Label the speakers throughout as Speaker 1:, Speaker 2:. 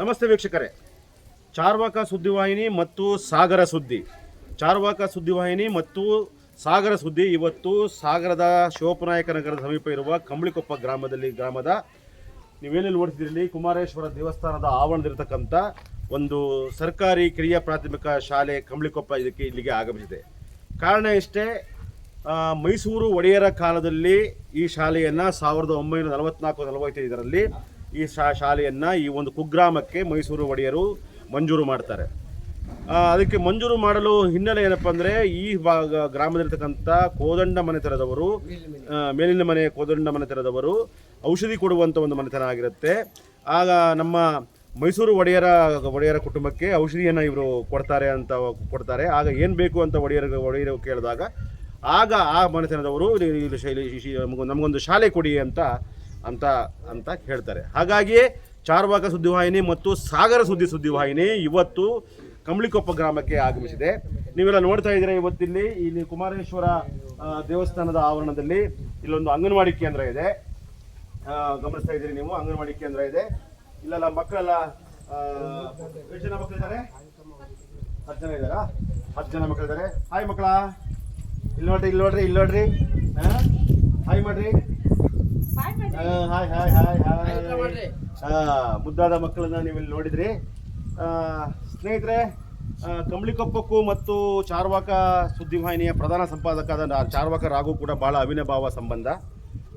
Speaker 1: ನಮಸ್ತೆ ವೀಕ್ಷಕರೇ. ಚಾರ್ವಾಕ ಸುದ್ದಿವಾಹಿನಿ ಮತ್ತು ಸಾಗರ ಸುದ್ದಿ. ಚಾರ್ವಾಕ ಸುದ್ದಿವಾಹಿನಿ ಮತ್ತು ಸಾಗರ ಸುದ್ದಿ ಇವತ್ತು ಸಾಗರದ ಶಿವಪನಾಯಕ ನಗರದ ಸಮೀಪ ಇರುವ ಕಂಬಳಿಕೊಪ್ಪ ಗ್ರಾಮದಲ್ಲಿ ಗ್ರಾಮದ ನೀವೇನಲ್ಲಿ ನೋಡ್ತಿದ್ದೀರಿ, ಕುಮಾರೇಶ್ವರ ದೇವಸ್ಥಾನದ ಆವರಣದಲ್ಲಿರ್ತಕ್ಕಂಥ ಒಂದು ಸರ್ಕಾರಿ ಕಿರಿಯ ಪ್ರಾಥಮಿಕ ಶಾಲೆ ಕಂಬಳಿಕೊಪ್ಪ ಇದಕ್ಕೆ ಇಲ್ಲಿಗೆ ಆಗಮಿಸಿದೆ. ಕಾರಣ ಇಷ್ಟೇ ಮೈಸೂರು ಒಡೆಯರ ಕಾಲದಲ್ಲಿ ಈ ಶಾಲೆಯನ್ನು ಸಾವಿರದ ಒಂಬೈನೂರ ನಲವತ್ನಾಲ್ಕು ನಲವತ್ತೈದರಲ್ಲಿ ಈ ಶಾ ಶಾಲೆಯನ್ನು ಈ ಒಂದು ಕುಗ್ರಾಮಕ್ಕೆ ಮೈಸೂರು ಒಡೆಯರು ಮಂಜೂರು ಮಾಡ್ತಾರೆ. ಅದಕ್ಕೆ ಮಂಜೂರು ಮಾಡಲು ಹಿನ್ನೆಲೆ ಏನಪ್ಪ ಅಂದರೆ ಈ ಭಾಗ ಗ್ರಾಮದಲ್ಲಿರ್ತಕ್ಕಂಥ ಕೋದಂಡ ಮನೆತನದವರು ಮೇಲಿನ ಮನೆ ಕೋದಂಡ ಮನೆತನದವರು ಔಷಧಿ ಕೊಡುವಂಥ ಒಂದು ಮನೆತನ ಆಗಿರುತ್ತೆ. ಆಗ ನಮ್ಮ ಮೈಸೂರು ಒಡೆಯರ ಒಡೆಯರ ಕುಟುಂಬಕ್ಕೆ ಔಷಧಿಯನ್ನು ಇವರು ಕೊಡ್ತಾರೆ ಅಂತ ಕೊಡ್ತಾರೆ. ಆಗ ಏನು ಬೇಕು ಅಂತ ಒಡೆಯರ, ಒಡೆಯರು ಕೇಳಿದಾಗ, ಆಗ ಆ ಮನೆತನದವರು ಶೈಲಿ ನಮಗೊಂದು ಶಾಲೆ ಕೊಡಿ ಅಂತ ಅಂತ ಅಂತ ಹೇಳ್ತಾರೆ. ಹಾಗಾಗಿ ಚಾರ್ವಾಕ ಸುದ್ದಿವಾಹಿನಿ ಮತ್ತು ಸಾಗರ ಸುದ್ದಿ ಸುದ್ದಿವಾಹಿನಿ ಇವತ್ತು ಕಂಬಳಿಕೊಪ್ಪ ಗ್ರಾಮಕ್ಕೆ ಆಗಮಿಸಿದೆ. ನೀವೆಲ್ಲ ನೋಡ್ತಾ ಇದ್ದೀರಾ ಇವತ್ತಿಲ್ಲಿ, ಇಲ್ಲಿ ಕುಮಾರೇಶ್ವರ ದೇವಸ್ಥಾನದ ಆವರಣದಲ್ಲಿ ಇಲ್ಲೊಂದು ಅಂಗನವಾಡಿ ಕೇಂದ್ರ ಇದೆ. ಗಮನಿಸ್ತಾ ಇದ್ದೀರಿ ನೀವು, ಅಂಗನವಾಡಿ ಕೇಂದ್ರ ಇದೆ. ಇಲ್ಲೆಲ್ಲ ಮಕ್ಕಳೆಲ್ಲ ಎಷ್ಟು ಜನ ಮಕ್ಕಳಿದ್ದಾರೆ? ಹತ್ತು ಜನ ಇದ್ದಾರಾ? ಹತ್ತು ಜನ ಮಕ್ಕಳಿದ್ದಾರೆ. ಹಾಯ್ ಮಕ್ಕಳ. ಇಲ್ಲಿ ನೋಡ್ರಿ ಇಲ್ಲಿ ನೋಡ್ರಿ ಇಲ್ಲಿ ನೋಡ್ರಿ. ಹಾಯ್ ಮಾಡ್ರಿ. ಹಾಯ್ ಹಾಯ್ ಹಾಯ್ ಹಾಯ್ ಮುದ್ದಾದ ಮಕ್ಕಳನ್ನ ನೀವಿಲ್ಲಿ ನೋಡಿದ್ರಿ. ಸ್ನೇಹಿತರೆ ಕಂಬಳಿಕೊಪ್ಪಕ್ಕೂ ಮತ್ತು ಚಾರ್ವಾಕ ಸುದ್ದಿವಾಹಿನಿಯ ಪ್ರಧಾನ ಸಂಪಾದಕದ ಚಾರ್ವಾಕ ರಾಘು ಕೂಡ ಬಹಳ ಅವಿನಭಾವ ಸಂಬಂಧ.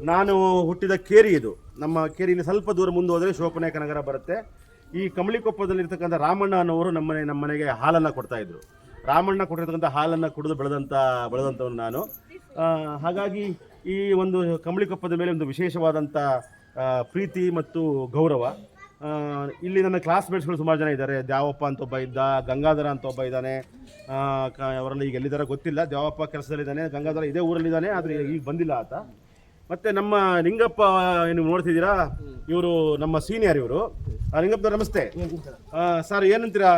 Speaker 1: ನಾನು ಹುಟ್ಟಿದ ಕೇರಿ ಇದು. ನಮ್ಮ ಕೇರಿನ ಸ್ವಲ್ಪ ದೂರ ಮುಂದೆ ಹೋದರೆ ಶಿವಪನಾಯಕ ನಗರ ಬರುತ್ತೆ. ಈ ಕಂಬಳಿಕೊಪ್ಪದಲ್ಲಿರ್ತಕ್ಕಂಥ ರಾಮಣ್ಣ ಅನ್ನೋರು ನಮ್ಮನೆ ನಮ್ಮ ಮನೆಗೆ ಹಾಲನ್ನು ಕೊಡ್ತಾ ಇದ್ರು. ರಾಮಣ್ಣ ಕೊಟ್ಟಿರ್ತಕ್ಕಂಥ ಹಾಲನ್ನು ಕುಡಿದು ಬೆಳೆದಂಥ ಬೆಳೆದಂಥವ್ರು ನಾನು. ಹಾಗಾಗಿ ಈ ಒಂದು ಕಂಬಳಿಕೊಪ್ಪದ ಮೇಲೆ ಒಂದು ವಿಶೇಷವಾದಂಥ ಪ್ರೀತಿ ಮತ್ತು ಗೌರವ. ಇಲ್ಲಿ ನನ್ನ ಕ್ಲಾಸ್ಮೇಟ್ಸ್ಗಳು ಸುಮಾರು ಜನ ಇದ್ದಾರೆ. ದ್ಯಾವಪ್ಪ ಅಂತ ಒಬ್ಬ ಇದ್ದ, ಗಂಗಾಧರ ಅಂತ ಒಬ್ಬ ಇದ್ದಾನೆ. ಅವರಲ್ಲಿ ಈಗ ಎಲ್ಲಿದ್ದಾರೆ ಗೊತ್ತಿಲ್ಲ. ದ್ಯಾವಪ್ಪ ಕೆಲಸದಲ್ಲಿದ್ದಾನೆ, ಗಂಗಾಧರ ಇದೇ ಊರಲ್ಲಿದ್ದಾನೆ, ಆದರೆ ಈಗ ಬಂದಿಲ್ಲ ಆತ. ಮತ್ತು ನಮ್ಮ ನಿಂಗಪ್ಪ ನೀವು ನೋಡ್ತಿದ್ದೀರಾ? ಇವರು ನಮ್ಮ ಸೀನಿಯರ್ ಇವರು. ನಿಂಗಪ್ಪ ನಮಸ್ತೆ. ಸರ್ ಏನಂತೀರಾ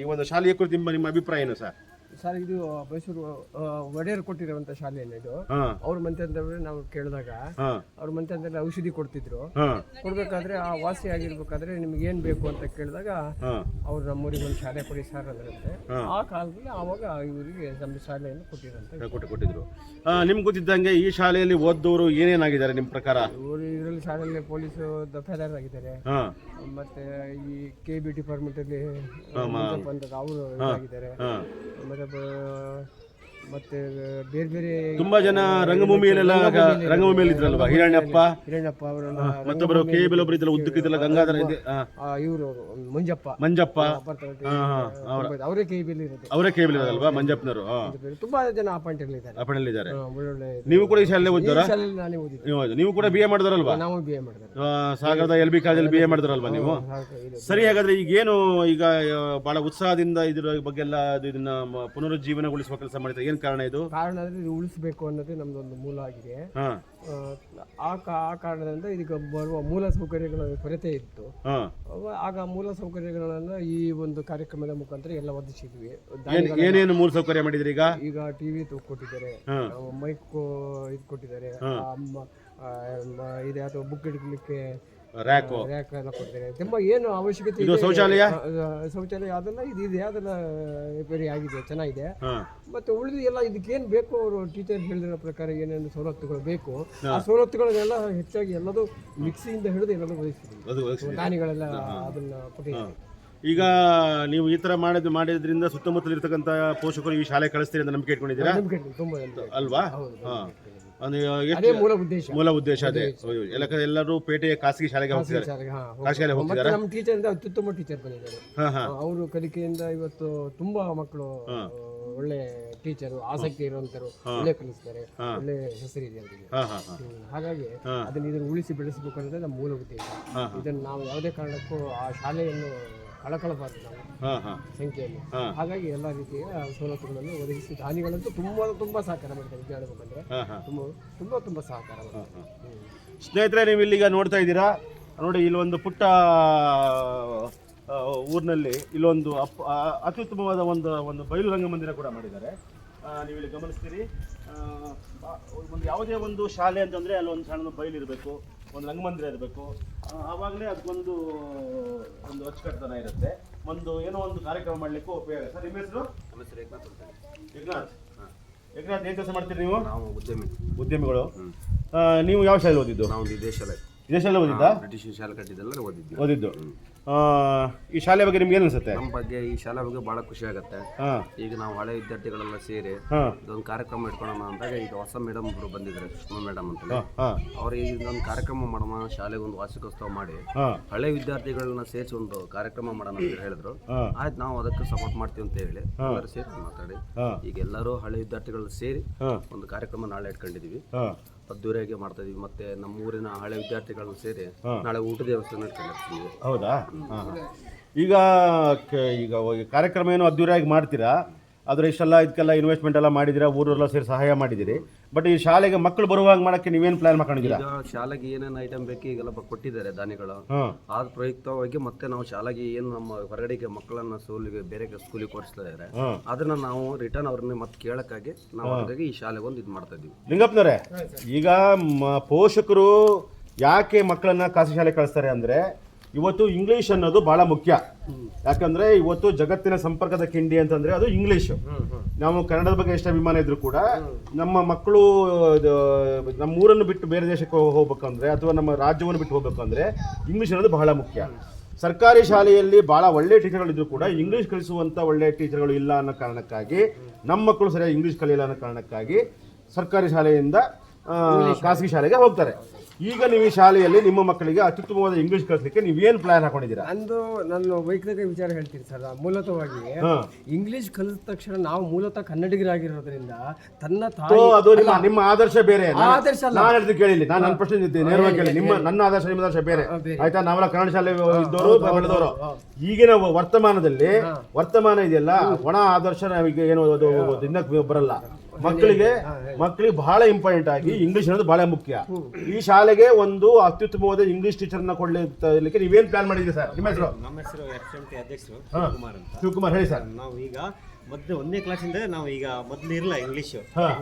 Speaker 1: ಈ ಒಂದು ಶಾಲೆಯ ಕುರಿತು ನಿಮ್ಮ ನಿಮ್ಮ ಅಭಿಪ್ರಾಯ ಏನು ಸರ್
Speaker 2: ಸರ್ ಇದು ಮೈಸೂರು ಒಡೆಯರ್ ಕೊಟ್ಟಿರುವಂತ ಶಾಲೆಯಲ್ಲಿ ಇದು. ಅವ್ರ ಮಂತ್ರಿ ನಾವು ಕೇಳಿದಾಗ ಅವ್ರ ಮಂತ್ರಿ ಔಷಧಿ ಕೊಡ್ತಿದ್ರು. ಕೊಡ್ಬೇಕಾದ್ರೆ ಆ ವಾಸಿ ಆಗಿರ್ಬೇಕಾದ್ರೆ ನಿಮ್ಗೆ ಏನ್ ಬೇಕು ಅಂತ ಕೇಳಿದಾಗ ಅವ್ರ ನಮ್ಮೂರಿಗೆ ಒಂದು ಶಾಲೆ ಕೊಡಿ ಸರ್ ಅಂದ್ರಂತೆ ಆ ಕಾಲದಲ್ಲಿ ಆವಾಗ ಇವರಿಗೆ ನಮ್ಮ ಶಾಲೆಯನ್ನು ಕೊಟ್ಟಿರಂತೆ
Speaker 1: ಕೊಟ್ಟು ಕೊಟ್ಟಿದ್ರು ನಿಮ್ಗೆ ಗೊತ್ತಿದ್ದಂಗೆ ಈ ಶಾಲೆಯಲ್ಲಿ ಓದ್ದವರು ಏನೇನಾಗಿದ್ದಾರೆ ನಿಮ್ಮ ಪ್ರಕಾರ?
Speaker 2: ಇವರು ಇದರಲ್ಲಿ ಶಾಲೆಯಲ್ಲಿ ಪೊಲೀಸು ದಫೇದಾರ್ ಆಗಿದ್ದಾರೆ
Speaker 1: ಹಾಂ.
Speaker 2: ಮತ್ತೆ ಈ ಕೆ ಬಿ ಡಿಪಾರ್ಟ್ಮೆಂಟ್ ಅಲ್ಲಿ ಅವರು ಆಗಿದ್ದಾರೆ ಮತ್ತೆ ಬ- ಮತ್ತೆ ಬೇರೆ ಬೇರೆ
Speaker 1: ತುಂಬಾ ಜನ ರಂಗಭೂಮಿಯಲ್ಲೆಲ್ಲ ರಂಗಭೂಮಿಯಲ್ಲಿ ಇದ್ರಲ್ವಾ? ಹಿರಣ್ಯಪ್ಪ.
Speaker 2: ಹಿರಣ್ಣಪ್ಪ ಅವರೆಲ್ಲ
Speaker 1: ಮತ್ತೊಬ್ಬರು ಕೆ ಬಿಲ್ ಒಬ್ರು ಇದ್ರಲ್ಲ ಉದ್ದಕ್ಕಿದ್ದಲ್ಲ ಗಂಗಾಧರ ಇದೆ. ಆ,
Speaker 2: ಇವರು ಮಂಜಪ್ಪ.
Speaker 1: ಮಂಜಪ್ಪ. ಅವರ
Speaker 2: ಕೆ ಬಿಲ್ ಇರುತ್ತೆ
Speaker 1: ಅವರೇ ಕೆ ಬಿಲ್ ಇರೋದಲ್ವಾ ಮಂಜಪ್ಪನವರು?
Speaker 2: ತುಂಬಾ ಜನ ಅಪಾಯಿಂಟ್ ಇದ್ದಾರೆ ಒಳ್ಳೊಳ್ಳೆ
Speaker 1: ನೀವು ಕೂಡ ಈ ಶಾಲೆ ಓದಿದ್ರ ನೀವು ಕೂಡ ಬಿ ಎ ಮಾಡಿದ್ರಲ್ವಾ?
Speaker 2: ನಾವು ಬಿ ಎ
Speaker 1: ಮಾಡಿದ್ರೆ ಸಾಗರದ ಎಲ್ ಬಿ ಕಾಲೇಜಲ್ಲಿ ಬಿ ಎ ಮಾಡಿದ್ರಲ್ವಾ ನೀವು? ಸರಿ ಹಾಗಾದ್ರೆ ಈಗೇನು ಈಗ ಬಹಳ ಉತ್ಸಾಹದಿಂದ ಇದ್ರ ಬಗ್ಗೆ ಎಲ್ಲ ಇದನ್ನ ಪುನರುಜ್ಜೀವನಗೊಳಿಸುವ ಕೆಲಸ ಮಾಡಿದ್ರೆ ಏನ್ ಕಾರಣ ಇದು?
Speaker 2: ಕಾರಣ ಅಂದ್ರೆ ಇದು ಉಳಿಸಬೇಕು ಅನ್ನೋದೇ ನಮ್ದೊಂದು ಮೂಲ ಆಗಿದೆ.
Speaker 1: ಹಾ.
Speaker 2: ಆ, ಆ ಕಾ- ಆ ಕಾರಣದಿಂದ ಇದೀಗ ಬರುವ ಮೂಲ ಸೌಕರ್ಯಗಳ ಕೊರತೆ ಇತ್ತು.
Speaker 1: ಹಾ.
Speaker 2: ಅವ- ಆಗ ಮೂಲ ಸೌಕರ್ಯಗಳನ್ನ ಈ ಒಂದು ಕಾರ್ಯಕ್ರಮದ ಮುಖಾಂತರ ಎಲ್ಲ ಒದಗಿಸಿದ್ವಿ.
Speaker 1: ಏನ್ ಏನೇನು ಮೂಲ ಸೌಕರ್ಯ ಮಾಡಿದ್ರಿ ಈಗ?
Speaker 2: ಈಗ ಟಿವಿ ಕೊಟ್ಟಿದ್ದಾರೆ
Speaker 1: ಹಾ.
Speaker 2: ಮೈಕ್ ಇದು ಕೊಟ್ಟಿದ್ದಾರೆ ಇದೆ ಆ, ಮ- ಇದು ಅಥವಾ ಬುಕ್ ಇಡ್ಲಿಕ್ಕೆ
Speaker 1: ರ್ಯಾಕು
Speaker 2: ರ್ಯಾಕ್ ಎಲ್ಲ ಕೊಡ್ತಾರೆ. ತುಂಬ ಏನು ಅವಶ್ಯಕತೆ
Speaker 1: ಇದು
Speaker 2: ಇದೆ.
Speaker 1: ಶೌಚಾಲಯ?
Speaker 2: ಶೌಚಾಲಯ ಅದೆಲ್ಲ ಇದು ಇದೆ ಅದೆಲ್ಲ ರಿಪೇರಿ ಆಗಿದೆ ಚೆನ್ನಾಗಿದೆ.
Speaker 1: ಹಾ.
Speaker 2: ಮತ್ತೆ ಉಳಿದು ಎಲ್ಲ ಇದಕ್ಕೇನು ಬೇಕು ಅವರು? ಟೀಚರ್ ಹೇಳಿರೋ ಪ್ರಕಾರ ಏನೇನು ಸವಲತ್ತುಗಳು ಬೇಕು? ಆ ಸವಲತ್ತುಗಳನ್ನೆಲ್ಲ ಹೆಚ್ಚಾಗಿ ಎಲ್ಲದೂ ಮಿಕ್ಸಿಯಿಂದ ಹಿಡಿದು ಎಲ್ಲದೂ ಒದಗಿಸಿದ್ವಿ
Speaker 1: ಅದು
Speaker 2: ದಾನಿಗಳೆಲ್ಲ ಅದನ್ನ ಕೊಟ್ಟಿದ್ದಾರೆ
Speaker 1: ಈಗ ನೀವು ಈ ತರ ಮಾಡಿದ್ ಮಾಡಿದ್ರಿಂದ ಸುತ್ತಮುತ್ತಲಿರ್ತಕ್ಕಂಥ ಪೋಷಕರು ಈ ಶಾಲೆ ಕಳಿಸ್ತೀರಿ ಅಂತ ನಂಬಿಕೆ ಇಟ್ಕೊಂಡಿದ್ದೀರಾ?
Speaker 2: ನಂಬಿಕೆ ಇದೆ, ತುಂಬ ನಂಬಿಕೆ ಇದೆ.
Speaker 1: ಅಲ್ವಾ? ಹೌದು. ಎಷ್ಟು
Speaker 2: ಅದೇ ಮೂಲ ಉದ್ದೇಶ.
Speaker 1: ಮೂಲ ಉದ್ದೇಶ ಅದೇ. ಎಲ್ಲ ಕಡೆ ಎಲ್ಲರೂ ಪೇಟೆಯ ಖಾಸಗಿ ಶಾಲೆಗೆ ಹೋಗ್ತಿದ್ದಾರೆ. ಖಾಸಗಿ ಶಾಲೆಗೆ ಹೋಗ್ತಿದ್ದಾರೆ?
Speaker 2: ನಮ್ಮ ಟೀಚರ್ ಇಂದ ಅತ್ಯುತ್ತಮ ಟೀಚರ್ ಬಂದಿದ್ದಾರೆ. ಅವರು ಕಲಿಕೆಯಿಂದ ಇವತ್ತು ತುಂಬಾ ಮಕ್ಕಳು ಒಳ್ಳೆ ಟೀಚರ್ ಆಸಕ್ತಿ ಇರುವಂತರು ಒಳ್ಳೆ ಕಲಿಸ್ತಾರೆ ಒಳ್ಳೆ ಹೆಸರಿದೆ ಅವರಿಗೆ. ಹಾಗಾಗಿ ಅದನ್ನ ಇದನ್ನು ಉಳಿಸಿ ಬೆಳೆಸಬೇಕು ಅನ್ನೋದೇ ನಮ್ಮ ಮೂಲ ಉದ್ದೇಶ. ಇದನ್ನು ನಾವು ಯಾವುದೇ ಕಾರಣಕ್ಕೂ ಆ ಶಾಲೆಯನ್ನು ಕಳಕಳಬಾರದು ನಾವು.
Speaker 1: ಹಾ ಹಾ.
Speaker 2: ಸಂಖ್ಯೆಯಲ್ಲಿ.
Speaker 1: ಹಾ.
Speaker 2: ಹಾಗಾಗಿ ಎಲ್ಲ ರೀತಿಯ ಸವಲತ್ತುಗಳನ್ನು ಒದಗಿಸಿ ದಾನಿಗಳಂತೂ ತುಂಬಾ ತುಂಬಾ ಸಹಕಾರ ಮಾಡ್ತಾರೆ ವಿಜ್ಞಾನ ಮುಖಾಂತರ
Speaker 1: ಹಾ ಹಾ.
Speaker 2: ತುಂಬ ತುಂಬಾ ತುಂಬಾ ಸಹಕಾರ ಮಾಡ್ತಾರೆ ಹ್ಮ್.
Speaker 1: ಸ್ನೇಹಿತರೆ ನೀವು ಇಲ್ಲಿಗ ನೋಡ್ತಾ ಇದ್ದೀರಾ? ನೋಡಿ ಇಲ್ಲೊಂದು ಪುಟ್ಟ ಆ, ಊರಿನಲ್ಲಿ ಇಲ್ಲೊಂದು ಅಪ್ ಆ, ಅತ್ಯುತ್ತಮವಾದ ಒಂದು ಒಂದು ಬಯಲು ರಂಗಮಂದಿರ ಕೂಡ ಮಾಡಿದ್ದಾರೆ. ಆ, ನೀವು ಇಲ್ಲಿ ಗಮನಿಸ್ತೀರಿ. ಆ, ಬಾ- ಒಂದು ಯಾವುದೇ ಒಂದು ಶಾಲೆ ಅಂತಂದರೆ ಅಲ್ಲೊಂದು ಒಂದು ಸಣ್ಣ ಬಯಲು ಇರಬೇಕು. ಒಂದು ರಂಗಮಂದಿರ ಇರಬೇಕು. ಆವಾಗಲೇ ಅದಕ್ಕೊಂದು ಒಂದು ಅಚ್ಚುಕಟ್ಟುತನ ಇರುತ್ತೆ. ಒಂದು ಏನೋ ಒಂದು ಕಾರ್ಯಕ್ರಮ ಮಾಡಲಿಕ್ಕೂ ಉಪಯೋಗ ಸರ್ ನಿಮ್ಮ ಹೆಸರು?
Speaker 3: ನಮ್ಮ ಹೆಸರು ಏಕನಾಥ್ ಅಂತ
Speaker 1: ಏನು ಕೆಲಸ ಮಾಡ್ತೀರಿ ನೀವು?
Speaker 3: ನಾವು ಉದ್ಯಮಿ.
Speaker 1: ಉದ್ಯಮಿಗಳು. ನೀವು ಯಾವ ಶಾಲೆ ಓದಿದ್ದು?
Speaker 3: ನಾವು ಒಂದು ಇದೇ ಶಾಲೆ.
Speaker 1: ಇದೇ ಶಾಲೆ ಓದಿದ್ದಾ?
Speaker 3: ಬ್ರಿಟಿಷ್ ಶಾಲೆ ಕಟ್ಟಿದ್ದೆಲ್ಲ ಓದಿದ್ದು.
Speaker 1: ಓದಿದ್ದು. ಆ, ಈ ಶಾಲೆ ಬಗ್ಗೆ ನಿಮ್ಗೆ ಏನು ಅನ್ಸುತ್ತೆ?
Speaker 3: ನಮ್ಮ ಬಗ್ಗೆ ಈ ಶಾಲೆ ಬಗ್ಗೆ ಬಹಳ ಖುಷಿ ಆಗುತ್ತೆ.
Speaker 1: ಹಾಂ.
Speaker 3: ಈಗ ನಾವು ಹಳೆ ವಿದ್ಯಾರ್ಥಿಗಳೆಲ್ಲ ಸೇರಿ
Speaker 1: ಹಾಂ.
Speaker 3: ಇದೊಂದು ಕಾರ್ಯಕ್ರಮ ಇಟ್ಕೊಳ್ಳೋಣ ಅಂದಾಗ ಈಗ ಹೊಸ ಮೇಡಮ್ ಒಬ್ರು ಬಂದಿದ್ದಾರೆ ಸುಷ್ಮಾ ಮೇಡಮ್ ಅಂತೇಳಿ
Speaker 1: ಹಾಂ
Speaker 3: ಅವ್ರು ಈಗ ಇದೊಂದು ಕಾರ್ಯಕ್ರಮ ಮಾಡೋಣ ಶಾಲೆಗೆ ಒಂದು ವಾರ್ಷಿಕೋತ್ಸವ ಮಾಡಿ
Speaker 1: ಹಾಂ.
Speaker 3: ಹಳೆ ವಿದ್ಯಾರ್ಥಿಗಳನ್ನ ಸೇರಿಸಿ ಒಂದು ಕಾರ್ಯಕ್ರಮ ಮಾಡೋಣ ಅಂತ ಹೇಳಿದ್ರು.
Speaker 1: ಹಾಂ.
Speaker 3: ಆಯ್ತು ನಾವು ಅದಕ್ಕೆ ಸಪೋರ್ಟ್ ಮಾಡ್ತೀವಿ ಅಂತ ಹೇಳಿ ಎಲ್ಲರೂ ಸೇರಿ ಮಾತಾಡಿ.
Speaker 1: ಹಾಂ.
Speaker 3: ಈಗ ಎಲ್ಲರೂ ಹಳೆ ವಿದ್ಯಾರ್ಥಿಗಳು ಸೇರಿ
Speaker 1: ಹಾಂ.
Speaker 3: ಒಂದು ಕಾರ್ಯಕ್ರಮ ನಾಳೆ ಇಟ್ಕೊಂಡಿದೀವಿ.
Speaker 1: ಹಾಂ.
Speaker 3: ಅದ್ದೂರಿಯಾಗಿ ಮಾಡ್ತಾ ಇದೀವಿ. ಮತ್ತೆ ನಮ್ಮ ಊರಿನ ಹಳೆ ವಿದ್ಯಾರ್ಥಿಗಳನ್ನು ಸೇರಿ ನಾಳೆ ಊಟದ ವ್ಯವಸ್ಥೆ
Speaker 1: ಹೌದಾ? ಈಗ ಕ- ಈಗ ಕಾರ್ಯಕ್ರಮ ಏನು ಅದ್ದೂರಿಯಾಗಿ ಮಾಡ್ತೀರಾ? ಆದರೆ ಇಷ್ಟೆಲ್ಲ ಇದಕ್ಕೆಲ್ಲ ಇನ್ವೆಸ್ಟ್ಮೆಂಟ್ ಎಲ್ಲ ಮಾಡಿದ್ದೀರಾ? ಊರೆಲ್ಲ ಸೇರಿ ಸಹಾಯ ಮಾಡಿದಿರಿ ಬಟ್ ಈ ಶಾಲೆಗೆ ಮಕ್ಕಳು ಬರುವಾಗ ಮಾಡೋಕ್ಕೆ ನೀವೇನು ಪ್ಲಾನ್ ಮಾಡ್ಕೊಂಡಿದ್ದೀರಾ?
Speaker 3: ಈಗ ಶಾಲೆಗೆ ಏನೇನು ಐಟಮ್ ಬೇಕು ಈಗೆಲ್ಲ ಬ- ಕೊಟ್ಟಿದ್ದಾರೆ ದಾನಿಗಳು. ಆದ ಪ್ರಯುಕ್ತವಾಗಿ ಮತ್ತೆ ನಾವು ಶಾಲೆಗೆ ಏನು ನಮ್ಮ ಹೊರಗಡೆಗೆ ಮಕ್ಕಳನ್ನ ಸ್ಕೂಲಿಗೆ ಬೇರೆ ಸ್ಕೂಲಿಗೆ ಕೊಡಿಸ್ತಾ ಇದ್ದಾರೆ
Speaker 1: ಹಾಂ.
Speaker 3: ಅದನ್ನ ನಾವು ರಿಟರ್ನ್ ಅವ್ರನ್ನ ಮತ್ತೆ ಕೇಳಕ್ಕಾಗಿ ನಾವು ಹಾಗಾಗಿ ಈ ಶಾಲೆಗೆ ಒಂದು ಇದು ಮಾಡ್ತಾ ಇದೀವಿ.
Speaker 1: ಲಿಂಗಪ್ಪನವರೇ ಈಗ ಮ- ಪೋಷಕರು ಯಾಕೆ ಮಕ್ಕಳನ್ನ ಖಾಸಗಿ ಶಾಲೆ ಕಳಿಸ್ತಾರೆ ಅಂದರೆ ಇವತ್ತು ಇಂಗ್ಲೀಷ್ ಅನ್ನೋದು ಬಹಳ ಮುಖ್ಯ. ಯಾಕಂದ್ರೆ ಇವತ್ತು ಜಗತ್ತಿನ ಸಂಪರ್ಕದ ಕಿಂಡಿ ಅಂತಂದ್ರೆ ಅದು ಇಂಗ್ಲಿಷ್. ನಾವು ಕನ್ನಡದ ಬಗ್ಗೆ ಎಷ್ಟು ಅಭಿಮಾನ ಇದ್ರು ಕೂಡ ನಮ್ಮ ಮಕ್ಕಳು ನಮ್ಮ ಊರನ್ನು ಬಿಟ್ಟು ಬೇರೆ ದೇಶಕ್ಕೆ ಹೋಗ್ಬೇಕಂದ್ರೆ ಅಥವಾ ನಮ್ಮ ರಾಜ್ಯವನ್ನು ಬಿಟ್ಟು ಹೋಗ್ಬೇಕಂದ್ರೆ ಇಂಗ್ಲೀಷ್ ಅನ್ನೋದು ಬಹಳ ಮುಖ್ಯ. ಸರ್ಕಾರಿ ಶಾಲೆಯಲ್ಲಿ ಬಹಳ ಒಳ್ಳೆ ಟೀಚರ್ಗಳಿದ್ರು ಕೂಡ ಇಂಗ್ಲೀಷ್ ಕಲಿಸುವಂತ ಒಳ್ಳೆ ಟೀಚರ್ಗಳು ಇಲ್ಲ ಅನ್ನೋ ಕಾರಣಕ್ಕಾಗಿ ನಮ್ಮ ಮಕ್ಕಳು ಸರಿಯಾಗಿ ಇಂಗ್ಲೀಷ್ ಕಲಿಯಲ್ಲ ಅನ್ನೋ ಕಾರಣಕ್ಕಾಗಿ ಸರ್ಕಾರಿ ಶಾಲೆಯಿಂದ ಖಾಸಗಿ ಶಾಲೆಗೆ ಹೋಗ್ತಾರೆ. ಈಗ ನೀವು ಈ ಶಾಲೆಯಲ್ಲಿ ನಿಮ್ಮ ಮಕ್ಕಳಿಗೆ ಅತ್ಯುತ್ತಮವಾದ ಇಂಗ್ಲಿಷ್ ಕಲಿಸಲಿಕ್ಕೆ ನೀವೇನು ಪ್ಲಾನ್ ಹಾಕೊಂಡಿದ್ದೀರಾ?
Speaker 2: ಅಂದು ನಾನು ವೈಯಕ್ತಿಕ ವಿಚಾರ ಹೇಳ್ತೀನಿ ಸರ್. ಮೂಲತವಾಗಿ. ಇಂಗ್ಲಿಷ್ ಕಲಿತ ತಕ್ಷಣ ನಾವು ಮೂಲತಃ ಕನ್ನಡಿಗರಾಗಿರೋದ್ರಿಂದ ತನ್ನ ತಾಯಿ
Speaker 1: ಅದು ನಿಮ್ಮ ನಿಮ್ಮ ಆದರ್ಶ ಬೇರೆ.
Speaker 2: ಆದರ್ಶ ಅಲ್ಲ.
Speaker 1: ನಾನು ಹೇಳಿದ್ದು ಕೇಳಿಲ್ಲ ನಾನು ನನ್ನ ಪ್ರಶ್ನೆ ಇದ್ದೆ, ನೇರವಾಗಿ ಕೇಳಿ. ನಿಮ್ಮ ನನ್ನ ಆದರ್ಶ ನಿಮ್ಮ ಆದರ್ಶ ಬೇರೆ. ಆಯ್ತಾ? ನಾವೆಲ್ಲ ಕನ್ನಡ ಶಾಲೆ ಇದ್ದವರು ಬೆಳೆದವರು ಈಗಿನ ವರ್ತಮಾನದಲ್ಲಿ ವರ್ತಮಾನ ಇದೆಯಲ್ಲ ಒಣ ಆದರ್ಶ ನಾವೀಗ ಏನು ಅದು ದಿನಕ್ಕೆ ಬರಲ್ಲ ಮಕ್ಕಳಿಗೆ ಮಕ್ಕಳಿಗೆ ಬಹಳ ಇಂಪಾರ್ಟೆಂಟ್ ಆಗಿ ಇಂಗ್ಲಿಷ್ ಅನ್ನೋದು ಬಹಳ ಮುಖ್ಯ. ಈ ಶಾಲೆಗೆ ಒಂದು ಅತ್ಯುತ್ತಮವಾದ ಇಂಗ್ಲಿಷ್ ಟೀಚರ್ನ ಕೊಡ್ಲಿಕ್ಕೆ ನೀವೇನ್ ಪ್ಲಾನ್ ಮಾಡಿದ್ರಿ ಸರ್? ನಿಮ್ಮ ಹೆಸರು?
Speaker 4: ನಮ್ಮ ಹೆಸರು ಅಧ್ಯಕ್ಷರು
Speaker 1: ಶಿವಕುಮಾರ್
Speaker 4: ಕುಮಾರ್ ಅಂತ.
Speaker 1: ಶಿವಕುಮಾರ್ ಹೇಳಿ ಸರ್.
Speaker 4: ನಾವು ಈಗ ಮೊದಲು ಒಂದನೇ ಕ್ಲಾಸಿಂದ ನಾವು ಈಗ ಮೊದಲು ಇರಲ್ಲ ಇಂಗ್ಲಿಷ್.